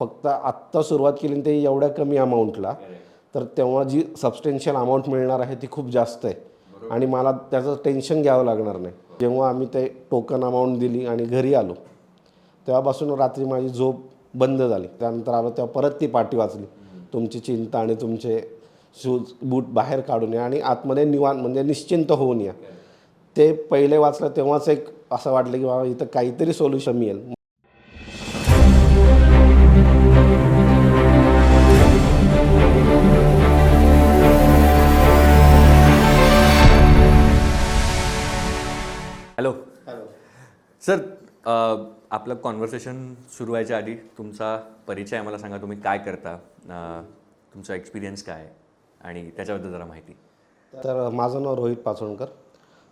फक्त आत्ता सुरुवात केली ते एवढ्या कमी अमाऊंटला तर तेव्हा जी सबस्टेन्शियल अमाऊंट मिळणार आहे ती खूप जास्त आहे. आणि मला त्याचं टेन्शन घ्यावं लागणार नाही. जेव्हा आम्ही ते टोकन अमाऊंट दिली आणि घरी आलो तेव्हापासून रात्री माझी झोप बंद झाली. त्यानंतर आलो तेव्हा परत ती पाठी वाचली. तुमची चिंता आणि तुमचे शूज बूट बाहेर काढून या आणि आतमध्ये निवांत म्हणजे निश्चिंत होऊन या. ते पहिले वाचलं तेव्हाच एक असं वाटलं की बाबा इथं काहीतरी सोल्युशन मिळेल. सर आपलं कॉन्व्हर्सेशन सुरू व्हायच्या आधी तुमचा परिचय आम्हाला सांगा तुम्ही काय करता तुमचा एक्सपिरियन्स काय आहे आणि त्याच्याबद्दल जरा माहिती. तर माझं नाव रोहित पाचोणकर.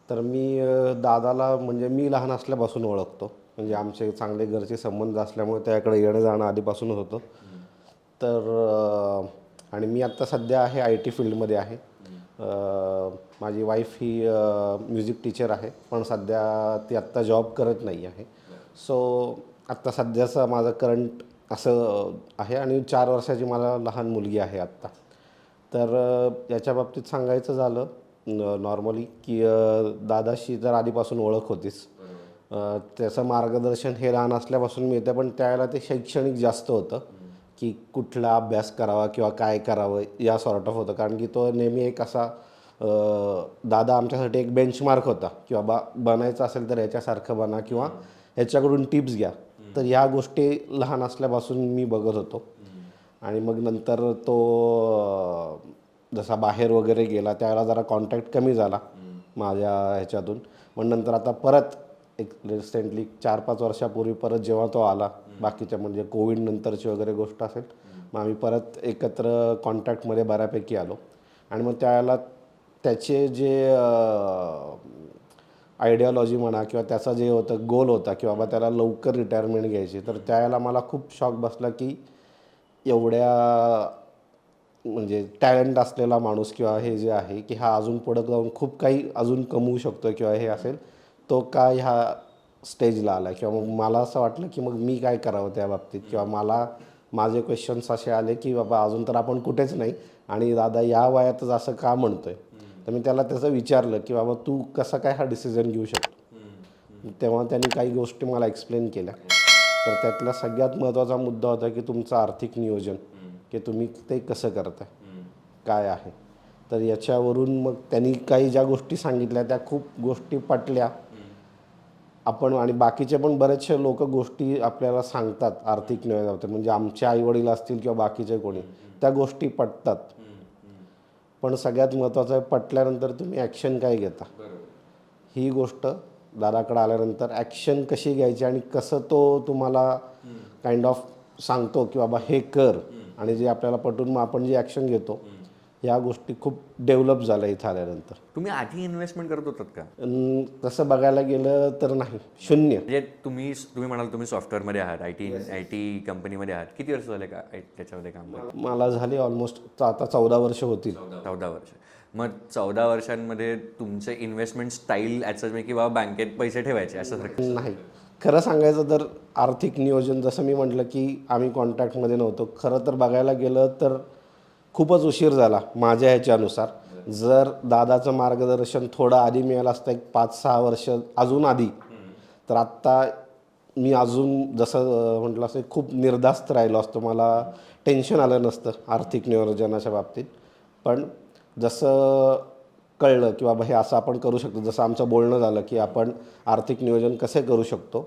तर मी दादाला म्हणजे मी लहान असल्यापासून ओळखतो. म्हणजे आमचे चांगले घरचे संबंध असल्यामुळे त्याकडे येणं जाणं आधीपासूनच होतं. तर आणि मी आत्ता सध्या आहे आय टी फील्डमध्ये आहे. माझी वाईफ ही म्युझिक टीचर आहे पण सध्या ती आत्ता जॉब करत नाही आहे. सो आत्ता सध्याचं माझं करंट असं आहे आणि चार वर्षाची मला लहान मुलगी आहे आत्ता. तर याच्या बाबतीत सांगायचं झालं नॉर्मली की दादाशी तर आधीपासून ओळख होतीच त्याचं मार्गदर्शन हे लहान असल्यापासून मिळतं पण त्यावेळेला ते शैक्षणिक जास्त होतं. की कुठला अभ्यास करावा किंवा काय करावं या सॉर्ट ऑफ होतं. कारण की तो नेहमी एक असा दादा आमच्यासाठी एक बेंचमार्क होता की बाबा बनायचं असेल तर याच्यासारखं बना किंवा ह्याच्याकडून टिप्स घ्या. तर ह्या गोष्टी लहान असल्यापासून मी बघत होतो. आणि मग नंतर तो जसा बाहेर वगैरे गेला त्यावेळेला जरा कॉन्टॅक्ट कमी झाला माझ्या ह्याच्यातून. मग नंतर आता परत एक रिसेंटली चार पाच वर्षापूर्वी परत जेव्हा तो आला बाकीच्या म्हणजे कोविड नंतरची वगैरे गोष्ट असेल मग आम्ही परत एकत्र कॉन्टॅक्टमध्ये बऱ्यापैकी आलो. आणि मग त्यावेळेला त्याचे जे आयडियॉलॉजी म्हणा किंवा त्याचा जे होतं गोल होता की बाबा त्याला लवकर रिटायरमेंट घ्यायची तर त्यावेळेला मला खूप शॉक बसला की एवढ्या म्हणजे टॅलेंट असलेला माणूस किंवा हे जे आहे की हा अजून पुढं जाऊन खूप काही अजून कमवू शकतो किंवा हे असेल तो का ह्या स्टेजला आला किंवा मग मला असं वाटलं की मग मी काय करावं त्या बाबतीत किंवा मला माझे क्वेश्चन्स असे आले की बाबा अजून तर आपण कुठेच नाही आणि दादा या वयातच असं का म्हणतोय? तर मी त्याला त्याचं विचारलं की बाबा तू कसं काय हा डिसिजन घेऊ शकतो? तेव्हा त्यांनी काही गोष्टी मला एक्सप्लेन केल्या. तर त्यातला सगळ्यात महत्त्वाचा मुद्दा होता की तुमचं आर्थिक नियोजन की तुम्ही ते कसं करताय? काय आहे? तर याच्यावरून मग त्यांनी काही ज्या गोष्टी सांगितल्या त्या खूप गोष्टी पटल्या. आपण आणि बाकीचे पण बरेचसे लोक गोष्टी आपल्याला सांगतात आर्थिक नियोजनाबद्दल म्हणजे आमचे आईवडील असतील किंवा बाकीचे कोणी त्या गोष्टी पटतात. पण सगळ्यात महत्त्वाचं आहे पटल्यानंतर तुम्ही ॲक्शन काय घेता? ही गोष्ट दादाकडे आल्यानंतर ॲक्शन कशी घ्यायची आणि कसं तो तुम्हाला काइंड ऑफ सांगतो की बाबा हे कर. आणि जे आपल्याला पटून मग आपण जे ॲक्शन घेतो ह्या गोष्टी खूप डेव्हलप झाल्या इथं आल्यानंतर. तुम्ही आधी इन्व्हेस्टमेंट करत होतात का? तसं बघायला गेलं तर नाही. शून्य. म्हणजे तुम्ही तुम्ही म्हणाल तुम्ही सॉफ्टवेअरमध्ये आहात आय टी आय टी कंपनीमध्ये आहात. किती वर्ष झाले का I- त्याच्यामध्ये काम करत? मला झाली ऑलमोस्ट आता चौदा वर्ष होतील. चौदा. वर्ष. मग चौदा वर्षांमध्ये तुमचे इन्व्हेस्टमेंट स्टाईल ॲच की बाबा बँकेत पैसे ठेवायचे असं सारखं? नाही. खरं सांगायचं तर आर्थिक नियोजन जसं मी म्हटलं की आम्ही कॉन्टॅक्टमध्ये नव्हतो. खरं तर बघायला गेलं तर खूपच उशीर झाला माझ्या ह्याच्यानुसार. जर दादाचं मार्गदर्शन थोडं आधी मिळालं असतं एक पाच सहा वर्ष अजून आधी तर आत्ता मी अजून जसं म्हटलं असं खूप निर्धास्त राहिलो असतो. मला टेन्शन आलं नसतं आर्थिक नियोजनाच्या बाबतीत. पण जसं कळलं की बाबा हे असं आपण करू शकतो जसं आमचं बोलणं झालं की आपण आर्थिक नियोजन कसे करू शकतो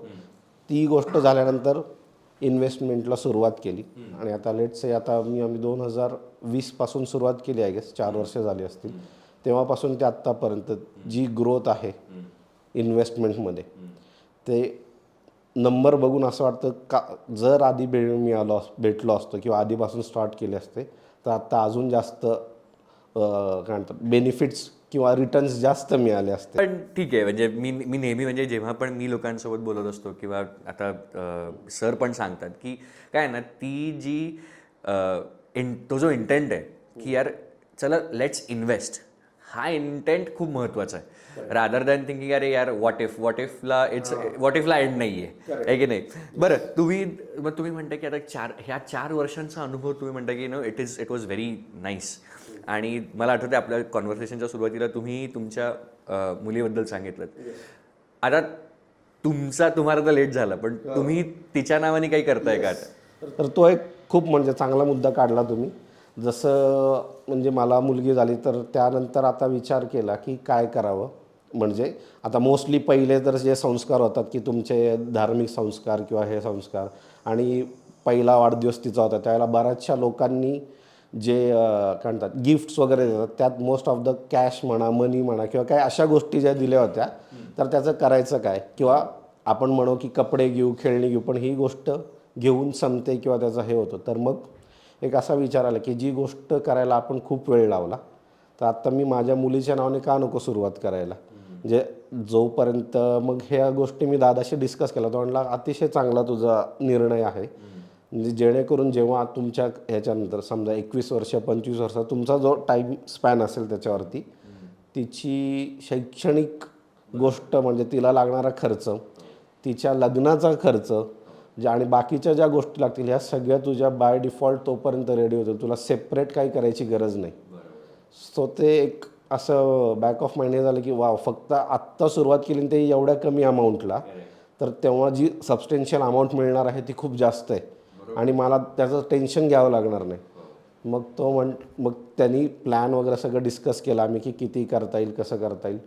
ती गोष्ट झाल्यानंतर इन्व्हेस्टमेंटला सुरुवात केली. आणि आता लेट्स से आता मी आम्ही दोन हजार वीसपासून सुरुवात केली आहे गेस चार वर्ष झाली असतील. तेव्हापासून ते आत्तापर्यंत जी ग्रोथ आहे इन्व्हेस्टमेंटमध्ये ते नंबर बघून असं वाटतं का जर आधी बे मिळालो अस भेटलो असतो किंवा आधीपासून स्टार्ट केले असते तर आत्ता अजून जास्त काय म्हणतात बेनिफिट्स किंवा रिटर्न्स जास्त मिळाले असते. पण ठीक आहे म्हणजे मी मी नेहमी म्हणजे जेव्हा पण मी लोकांसोबत बोलत असतो किंवा आता सर पण सांगतात की काय आहे ना ती जी इन तो जो इंटेंट आहे की यार चला लेट्स इन्व्हेस्ट हा इंटेंट खूप महत्त्वाचा आहे. रादर दॅन थिंकिंग अरे यार व्हॉट इफ व्हॉट इफला इट्स व्हॉट इफला एंड नाही आहे आहे की नाही? बरं तुम्ही मग तुम्ही म्हणता की आता चार ह्या चार वर्षांचा अनुभव तुम्ही म्हणता की no it is it was very nice आणि मला आठवते आपल्या कॉन्व्हर्सेशनच्या सुरुवातीला तुम्ही तुमच्या मुलीबद्दल सांगितलं. आता तुमचा तुम्हाला तर लेट झाला पण तुम्ही तिच्या नावाने काही करताय का? तर तो एक खूप म्हणजे चांगला मुद्दा काढला तुम्ही. जसं म्हणजे मला मुलगी झाली तर त्यानंतर आता विचार केला की काय करावं? म्हणजे आता मोस्टली पहिले तर जे संस्कार होतात की तुमचे धार्मिक संस्कार किंवा हे संस्कार आणि पहिला वाढदिवस तिचा होता त्यावेळेला बऱ्याचशा लोकांनी जे काय म्हणतात गिफ्ट्स वगैरे देतात त्यात मोस्ट ऑफ द कॅश म्हणा मनी म्हणा किंवा काही अशा गोष्टी ज्या दिल्या होत्या तर त्याचं करायचं काय? किंवा आपण म्हणू की कपडे घेऊ खेळणी घेऊ पण ही गोष्ट घेऊन संपते किंवा त्याचं हे होतं. तर मग एक असा विचार आला की जी गोष्ट करायला आपण खूप वेळ लावला तर आत्ता मी माझ्या मुलीच्या नावाने का नको सुरुवात करायला? म्हणजे जोपर्यंत मग ह्या गोष्टी मी दादाशी डिस्कस केला तो म्हणला अतिशय चांगला तुझा निर्णय आहे. म्हणजे जेणेकरून जेव्हा तुमच्या ह्याच्यानंतर समजा एकवीस वर्ष पंचवीस वर्ष तुमचा जो टाईम स्पॅन असेल त्याच्यावरती तिची शैक्षणिक गोष्ट म्हणजे तिला लागणारा खर्च तिच्या लग्नाचा खर्च जे आणि बाकीच्या ज्या गोष्टी लागतील ह्या सगळ्या तुझ्या बाय डिफॉल्ट तोपर्यंत रेडी होतील. तुला सेपरेट काही करायची गरज नाही. सो ते एक असं बॅक ऑफ माइंड हे झालं की वा फक्त आत्ता सुरुवात केली आणि ते एवढ्या कमी अमाऊंटला तर तेव्हा जी सबस्टेन्शियल अमाऊंट मिळणार आहे ती खूप जास्त आहे. आणि मला त्याचं टेन्शन घ्यावं लागणार नाही. मग तो म्हण मग त्यांनी प्लॅन वगैरे सगळं डिस्कस केलं आम्ही की किती करता येईल कसं करता येईल.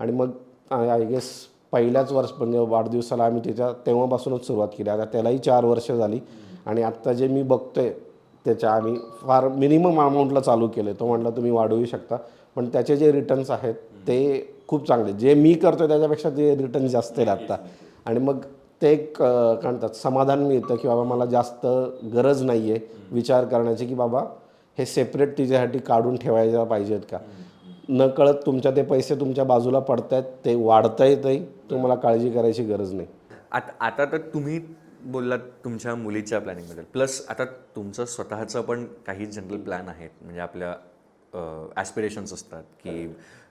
आणि मग आय गेस पहिल्याच वर्ष म्हणजे वाढदिवसाला आम्ही त्याच्या तेव्हापासूनच सुरुवात केली. आता त्यालाही चार वर्ष झाली. आणि आत्ता जे मी बघतोय त्याच्या आम्ही फार मिनिमम अमाऊंटला चालू केले तो म्हटला तुम्ही वाढवू शकता. पण त्याचे जे रिटर्न्स आहेत ते खूप चांगले जे मी करतोय त्याच्यापेक्षा ते रिटर्न जास्त आहेत आत्ता. आणि मग ते एक काय म्हणतात समाधान मिळतं की बाबा मला जास्त गरज नाही आहे विचार करण्याची की बाबा हे सेपरेट तिच्यासाठी काढून ठेवायला पाहिजेत का? न कळत तुमच्या ते पैसे तुमच्या बाजूला पडत आहेत ते वाढता येतही तुम्हाला काळजी करायची गरज नाही. आता आता तर तुम्ही बोललात तुमच्या मुलीच्या प्लॅनिंगबद्दल प्लस आता तुमचं स्वतःचं पण काही जनरल प्लॅन आहेत. म्हणजे आपल्या ॲस्पिरेशन्स असतात की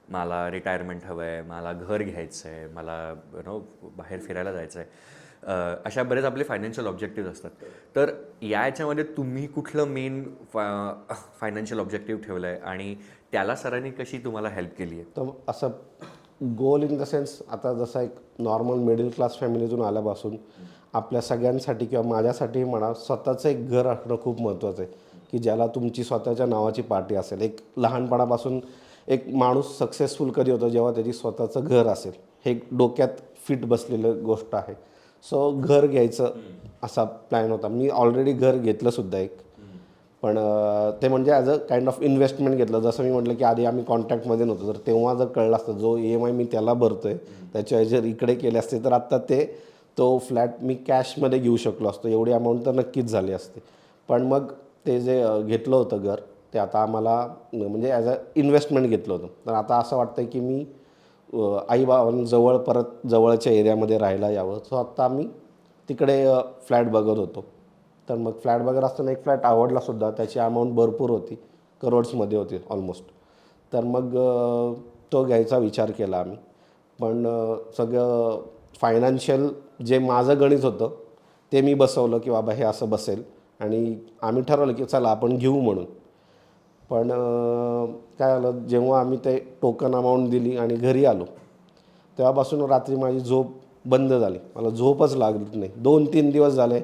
मला रिटायरमेंट हवं आहे मला घर घ्यायचं आहे मला यु नो बाहेर फिरायला जायचं आहे अशा बरेच आपले फायनान्शियल ऑब्जेक्टिव्ह असतात. तर या याच्यामध्ये तुम्ही कुठलं मेन फा फायनान्शियल ऑब्जेक्टिव्ह ठेवलं आहे आणि त्याला सरांनी कशी तुम्हाला हेल्प केली आहे तर असं गोल इन द सेन्स आता जसा एक नॉर्मल मिडल क्लास फॅमिलीतून आल्यापासून आपल्या सगळ्यांसाठी किंवा माझ्यासाठी म्हणा स्वतःचं एक घर असणं खूप महत्त्वाचं आहे. की ज्याला तुमची स्वतःच्या नावाची पार्टी असेल. एक लहानपणापासून एक माणूस सक्सेसफुल कधी होतो जेव्हा त्याची स्वतःचं घर असेल. हे एक डोक्यात फिट बसलेलं गोष्ट आहे. सो घर घ्यायचं असा प्लॅन होता. मी ऑलरेडी घर घेतलंसुद्धा एक. पण ते म्हणजे as a kind of investment घेतलं. जसं मी म्हटलं की आधी आम्ही कॉन्टॅक्टमध्ये नव्हतो. तर तेव्हा जर कळलं असतं जो ई एम आय मी त्याला भरतो आहे त्याच्या जर इकडे केले असते तर आत्ता ते तो फ्लॅट मी कॅशमध्ये घेऊ शकलो असतो. एवढी अमाऊंट तर नक्कीच झाली असते. पण मग ते जे घेतलं होतं घर ते आता आम्हाला म्हणजे ॲज अ इन्व्हेस्टमेंट घेतलं होतं. तर आता असं वाटतं की मी आईबाबांजवळ परत जवळच्या एरियामध्ये राहायला यावं. सो आत्ता आम्ही तिकडे फ्लॅट बघत होतो. तर मग फ्लॅट बघत असताना एक फ्लॅट आवडला सुद्धा. त्याची अमाऊंट भरपूर होती. करोड्समध्ये होती ऑलमोस्ट तर मग तो घ्यायचा विचार केला आम्ही. पण सगळं फायनान्शियल जे माझं गणित होतं ते मी बसवलं की बाबा हे असं बसेल. आणि आम्ही ठरवलं की चला आपण घेऊ म्हणून. पण काय झालं जेव्हा आम्ही ते टोकन अमाऊंट दिली आणि घरी आलो तेव्हापासून रात्री माझी झोप बंद झाली. मला झोपच लागली नाही. दोन तीन दिवस झाले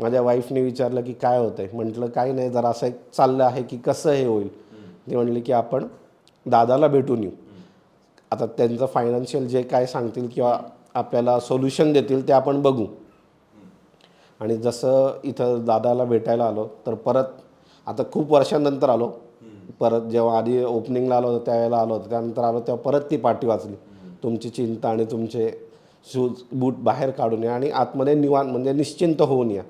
माझ्या वाईफने विचारलं की काय होतं आहे म्हटलं काही नाही जरा असं एक चाललं आहे की कसं हे होईल? ती म्हणली की आपण दादाला भेटून येऊ. आता त्यांचं फायनान्शियल जे काय सांगतील किंवा आपल्याला सोल्युशन देतील ते आपण बघू. आणि जसं इथं दादाला भेटायला आलो तर परत आता खूप वर्षांनंतर आलो परत जेव्हा आधी ओपनिंगला आलो होतो त्यावेळेला आलो होतो. त्यानंतर आलो तेव्हा परत ती पाठी वाचली. तुमची चिंता आणि तुमचे शूज बूट बाहेर काढून या आणि आतमध्ये निवांत म्हणजे निश्चिंत होऊन या.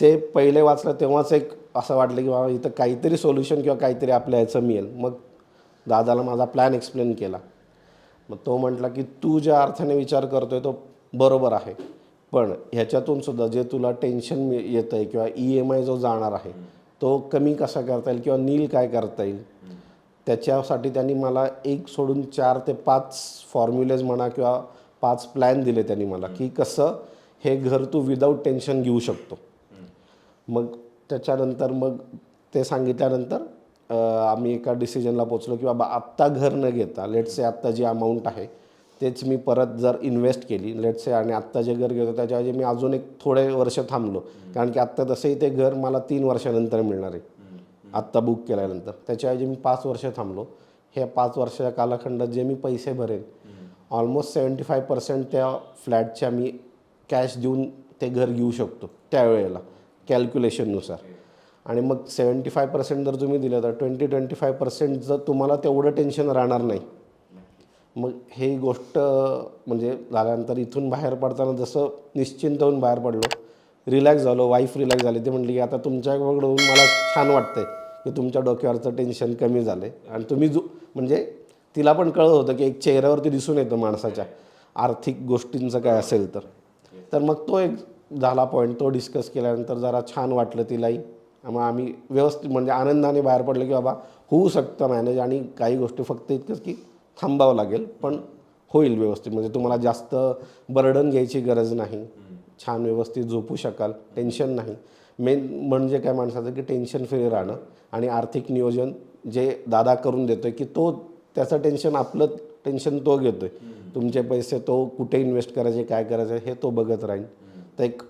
ते पहिले वाचलं तेव्हाच एक असं वाटलं की बाबा इथं काहीतरी सोल्युशन किंवा काहीतरी आपल्या ह्याचं मिळेल. मग दादाला माझा प्लॅन एक्सप्लेन केला. मग तो म्हटला की तू ज्या अर्थाने विचार करतो आहे तो बरोबर आहे. पण ह्याच्यातून सुद्धा जे तुला टेन्शन येतं आहे किंवा ई एम आय जो जाणार आहे तो कमी कसा करता येईल किंवा नील काय करता येईल त्याच्यासाठी त्यांनी मला एक सोडून चार ते पाच फॉर्म्युलेज म्हणा किंवा पाच प्लॅन दिले त्यांनी मला की कसं हे घर तू विदाऊट टेन्शन घेऊ शकतो. मग त्याच्यानंतर मग ते सांगितल्यानंतर आम्ही एका डिसिजनला पोचलो की बाबा आत्ता घर न घेता लेट्स से आत्ता जी अमाऊंट आहे तेच मी परत जर इन्व्हेस्ट केली लेट्स से आणि आत्ता जे घर घेतो त्याच्याऐवजी मी अजून एक थोडे वर्ष थांबलो. कारण की आत्ता तसंही ते घर मला तीन वर्षानंतर मिळणार आहे. आत्ता बुक केल्यानंतर. त्याच्याऐवजी मी पाच वर्ष थांबलो. ह्या पाच वर्षाच्या कालखंडात जे मी पैसे भरेन ऑलमोस्ट सेवन्टी फाय पर्सेंट त्या फ्लॅटच्या मी कॅश देऊन ते घर घेऊ शकतो त्यावेळेला कॅल्क्युलेशननुसार आणि मग सेवन्टी फाय पर्सेंट जर तुम्ही दिलं तर ट्वेंटी ट्वेंटी फाय पर्सेंट जर तुम्हाला तेवढं टेन्शन राहणार नाही. मग हे गोष्ट म्हणजे झाल्यानंतर इथून बाहेर पडताना जसं निश्चिंत होऊन बाहेर पडलो रिलॅक्स झालो वाईफ रिलॅक्स झाली ते म्हटली की आता तुमच्याकडून मला छान वाटतंय की तुमच्या डोक्यावरचं टेन्शन कमी झालं आहे आणि तुम्ही जो म्हणजे तिला पण कळत होतं की एक चेहऱ्यावरती दिसून येतं माणसाच्या आर्थिक गोष्टींचं काय असेल तर. तर मग तो एक झाला पॉईंट तो डिस्कस केल्यानंतर जरा छान वाटलं तिलाही. मग आम्ही व्यवस्थित म्हणजे आनंदाने बाहेर पडलं की बाबा होऊ शकतं मॅनेज आणि काही गोष्टी फक्त इतकंच की थांबावं लागेल पण होईल व्यवस्थित. म्हणजे तुम्हाला जास्त बर्डन घ्यायची गरज नाही. छान व्यवस्थित झोपू शकाल टेन्शन नाही. मेन म्हणजे काय माणसाचं की टेन्शन फ्री राहणं आणि आर्थिक नियोजन जे दादा करून देतोय की तो त्याचं टेन्शन आपलं टेन्शन तो घेतोय. तुमचे पैसे तो कुठे इन्व्हेस्ट करायचे काय करायचे हे तो बघत राहील. तर एक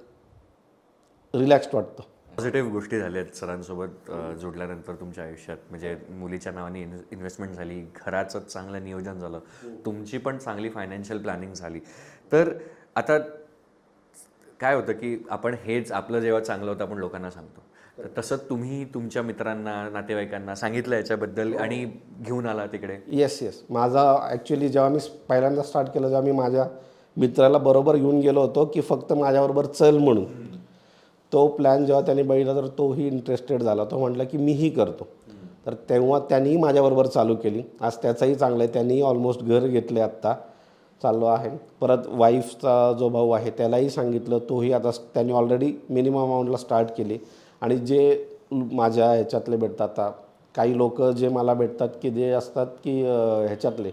रिलॅक्स्ड वाटतं. पॉझिटिव्ह गोष्टी झाल्या आहेत सरांसोबत जोडल्यानंतर तुमच्या आयुष्यात. म्हणजे मुलीच्या नावाने इन्व्हेस्टमेंट झाली घराचं चांगलं नियोजन झालं तुमची पण चांगली फायनान्शियल प्लॅनिंग झाली. तर आता काय होतं की आपण हेच आपलं जेव्हा चांगलं होतं आपण लोकांना सांगतो. तर तसं तुम्ही तुमच्या मित्रांना नातेवाईकांना सांगितलं याच्याबद्दल आणि घेऊन आला तिकडे? येस येस माझा ॲक्च्युली जेव्हा मी पहिल्यांदा स्टार्ट केलं जेव्हा मी माझ्या मित्राला बरोबर घेऊन गेलो होतो की फक्त माझ्याबरोबर चल म्हणून. तो प्लॅन जेव्हा त्याने बघितला तर तोही इंटरेस्टेड झाला. तो म्हटला की मीही करतो. तर तेव्हा त्यांनीही माझ्याबरोबर चालू केली. आज त्याचंही चांगलं आहे. त्यांनीही ऑलमोस्ट घर घेतले आत्ता. चाललो आहे. परत वाईफचा जो भाऊ आहे त्यालाही सांगितलं. तोही आता त्यांनी ऑलरेडी मिनिमम अमाऊंटला स्टार्ट केली. आणि जे माझ्या ह्याच्यातले भेटतात आता काही लोक जे मला भेटतात की जे असतात की ह्याच्यातले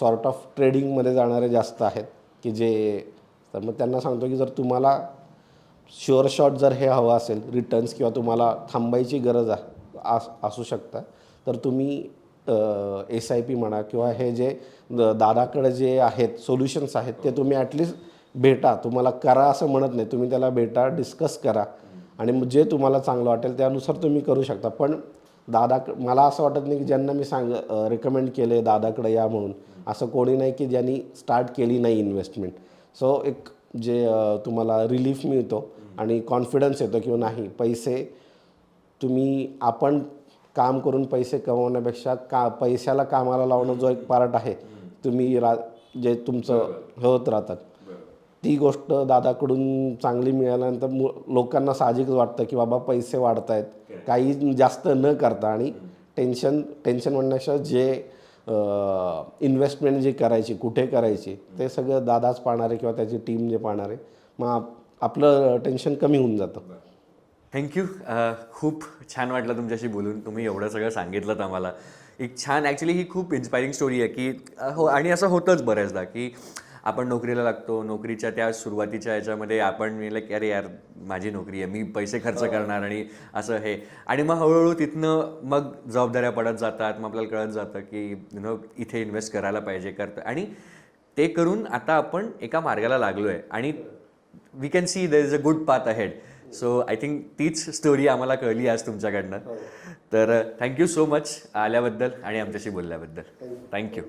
सॉर्ट ऑफ ट्रेडिंगमध्ये जाणारे जास्त आहेत. की जे तर मग त्यांना सांगतो की जर तुम्हाला शुअर शॉट जर हे हवं असेल रिटर्न्स किंवा तुम्हाला थांबायची गरज आस- असू शकता तर तुम्ही एस आय पी म्हणा किंवा हे जे दादाकडे जे आहेत सोल्युशन्स आहेत ते तुम्ही ॲटलिस्ट भेटा. तुम्हाला करा असं म्हणत नाही. तुम्ही त्याला भेटा डिस्कस करा. आणि मग जे तुम्हाला चांगलं वाटेल त्यानुसार तुम्ही करू शकता. पण दादा मला असं वाटत नाही की ज्यांना मी सांग रिकमेंड केले दादाकडे या म्हणून. असं कोणी नाही की ज्यांनी स्टार्ट केली नाही इन्व्हेस्टमेंट सो एक जे तुम्हाला रिलीफ मिळतो. आणि कॉन्फिडन्स येतो किंवा नाही पैसे तुम्ही आपण काम करून पैसे कमवण्यापेक्षा का पैशाला कामाला लावणं जो एक पार्ट आहे तुम्ही रा जे तुमचं होत राहतात. ती गोष्ट दादाकडून चांगली मिळाल्यानंतर मु लोकांना साहजिकच वाटतं की बाबा पैसे वाढत आहेत काही जास्त न करता आणि टेन्शन टेन्शन म्हणण्यापेक्षा जे इन्व्हेस्टमेंट जी करायची कुठे करायची ते सगळं दादाच पाहणारे किंवा त्याची टीम जे पाहणारे. मग आपलं टेन्शन कमी होऊन जातं. थँक्यू खूप छान वाटलं तुमच्याशी बोलून. तुम्ही एवढं सगळं सांगितलं आम्हाला. एक छान ॲक्च्युली ही खूप इन्स्पायरिंग स्टोरी आहे की हो आणि असं होतंच बऱ्याचदा की आपण नोकरीला लागतो नोकरीच्या त्या सुरुवातीच्या याच्यामध्ये आपण म्हणलं की अरे यार माझी नोकरी आहे मी पैसे खर्च करणार आणि असं हे. आणि मग हळूहळू तिथनं मग जबाबदाऱ्या पडत जातात मग आपल्याला कळत जातं की यु नो इथे इन्व्हेस्ट करायला पाहिजे करतं आणि ते करून आता आपण एका मार्गाला लागलो आहे आणि we can see there is a good path ahead so I think तीच स्टोरी आम्हाला कळली आज तुमच्याकडनं. तर थँक्यू सो मच आल्याबद्दल आणि आमच्याशी बोलल्याबद्दल. थँक्यू